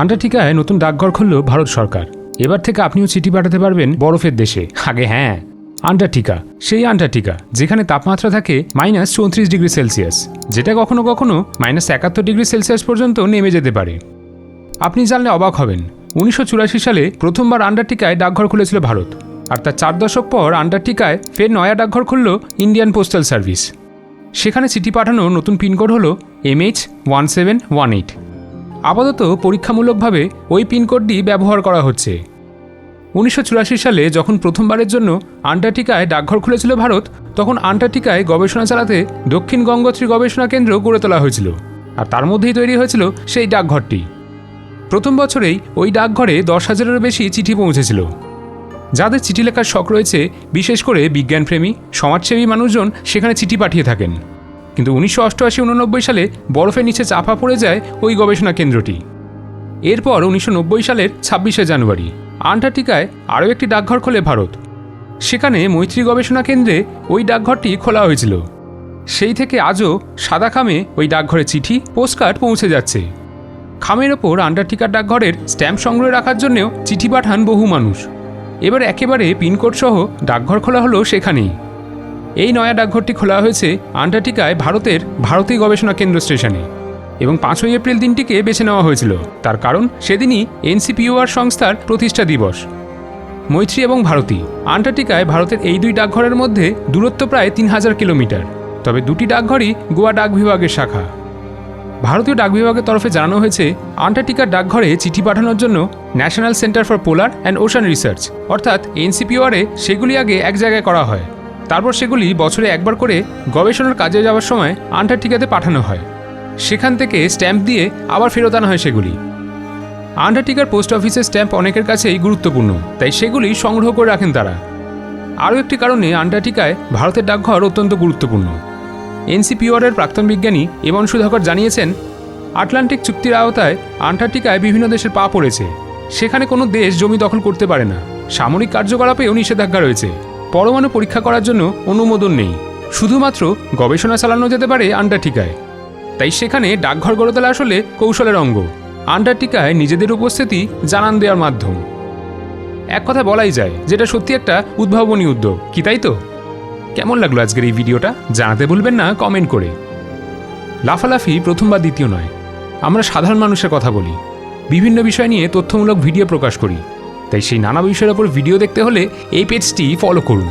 আন্টার্কটিকায় নতুন ডাকঘর খুলল ভারত সরকার। এবার থেকে আপনিও চিঠি পাঠাতে পারবেন বরফের দেশে। আগে হ্যাঁ আন্টার্কটিকা, সেই আন্টার্কটিকা, যেখানে তাপমাত্রা থাকে মাইনাস চৌত্রিশ ডিগ্রি সেলসিয়াস, যেটা কখনো কখনো মাইনাস একাত্তর ডিগ্রি সেলসিয়াস পর্যন্ত নেমে যেতে পারে। আপনি জানলে অবাক হবেন, উনিশশো চুরাশি সালে প্রথমবার আন্টার্কটিকায় ডাকঘর খুলেছিল ভারত, আর তার চার দশক পর আন্টার্কটিকায় ফের নয়া ডাকঘর খুলল ইন্ডিয়ান পোস্টাল সার্ভিস। সেখানে চিঠি পাঠানোর নতুন পিনকোড হল MH one seven one eight আপাতত পরীক্ষামূলকভাবে ওই পিনকোডটি ব্যবহার করা হচ্ছে। উনিশশো চুরাশি সালে যখন প্রথমবারের জন্য আন্টার্কটিকায় ডাকঘর খুলেছিল ভারত, তখন আন্টার্কটিকায় গবেষণা চালাতে দক্ষিণ গঙ্গোত্রী গবেষণা কেন্দ্র গড়ে তোলা হয়েছিল আর তার মধ্যেই তৈরি হয়েছিল সেই ডাকঘরটি। প্রথম বছরেই ওই ডাকঘরে দশ হাজারেরও বেশি চিঠি পৌঁছেছিল। যাদের চিঠি লেখার শখ রয়েছে, বিশেষ করে বিজ্ঞানপ্রেমী, সমাজসেবী মানুষজন সেখানে চিঠি পাঠিয়ে থাকেন। কিন্তু উনিশশো অষ্টআশি উননব্বই সালে বরফের নিচে চাপা পড়ে যায় ওই গবেষণা কেন্দ্রটি। এরপর উনিশশো নব্বই সালের ছাব্বিশে জানুয়ারি, আন্টার্কটিকায় আরও একটি ডাকঘর খোলে ভারত। সেখানে মৈত্রী গবেষণা কেন্দ্রে ওই ডাকঘরটি খোলা হয়েছিল। সেই থেকে আজও সাদা খামে ওই ডাকঘরে চিঠি, পোস্টকার্ড পৌঁছে যাচ্ছে। খামের ওপর আন্টার্কটিকার ডাকঘরের স্ট্যাম্প সংগ্রহ রাখার জন্যও চিঠি পাঠান বহু মানুষ। এবার একেবারে পিনকোড সহ ডাকঘর খোলা হলো সেখানেই। এই নয়া ডাকঘরটি খোলা হয়েছে আন্টার্কটিকায় ভারতের ভারতীয় গবেষণা কেন্দ্র স্টেশনে এবং পাঁচই এপ্রিল দিনটিকে বেছে নেওয়া হয়েছিল। তার কারণ সেদিনই এনসিপিওআর সংস্থার প্রতিষ্ঠা দিবস। মৈত্রী এবং ভারতী, আন্টার্কটিকায় ভারতের এই দুই ডাকঘরের মধ্যে দূরত্ব প্রায় তিন হাজার কিলোমিটার। তবে দুটি ডাকঘরই গোয়া ডাক বিভাগের শাখা। ভারতীয় ডাক বিভাগের তরফে জানানো হয়েছে, আন্টার্কটিকার ডাকঘরে চিঠি পাঠানোর জন্য national centre for polar and ocean research, অর্থাৎ এনসিপিওআরে সেগুলি আগে এক জায়গায় করা হয়। তারপর সেগুলি বছরে একবার করে গবেষণার কাজে যাওয়ার সময় আন্টার্কটিকাতে পাঠানো হয়। সেখান থেকে স্ট্যাম্প দিয়ে আবার ফেরত আনা হয় সেগুলি। আন্টার্কটিকার পোস্ট অফিসের স্ট্যাম্প অনেকের কাছেই গুরুত্বপূর্ণ, তাই সেগুলি সংগ্রহ করে রাখেন তারা। আরও একটি কারণে আন্টার্কটিকায় ভারতের ডাকঘর অত্যন্ত গুরুত্বপূর্ণ। এনসিপিওরের প্রাক্তন বিজ্ঞানী এমন সুধাকর জানিয়েছেন, আটলান্টিক চুক্তির আওতায় আন্টার্কটিকায় বিভিন্ন দেশের পা পড়েছে। সেখানে কোনো দেশ জমি দখল করতে পারে না। সামরিক কার্যকলাপেও নিষেধাজ্ঞা রয়েছে। পরমাণু পরীক্ষা করার জন্য অনুমোদন নেই। শুধুমাত্র গবেষণা চালানো যেতে পারে আন্টার্কটিকায়। তাই সেখানে ডাকঘর গড়ে তোলা আসলে কৌশলের অঙ্গ। আন্টার্কটিকায় নিজেদের উপস্থিতি জানান দেওয়ার মাধ্যম। এক কথা বলাই যায়, যেটা সত্যি একটা উদ্ভাবনী উদ্যোগ। কি তাই তো? কেমন লাগল আজকের এই ভিডিওটা? জানাতে ভুলবেন না, কমেন্ট করে। লাফালাফি প্রথম বা দ্বিতীয় নয়। আমরা সাধারণ মানুষের কথা বলি। বিভিন্ন বিষয় নিয়ে তথ্যমূলক ভিডিও প্রকাশ করি। তাই সেই নানা বিষয়ের ওপর ভিডিও দেখতে হলে এই পেজটি ফলো করুন।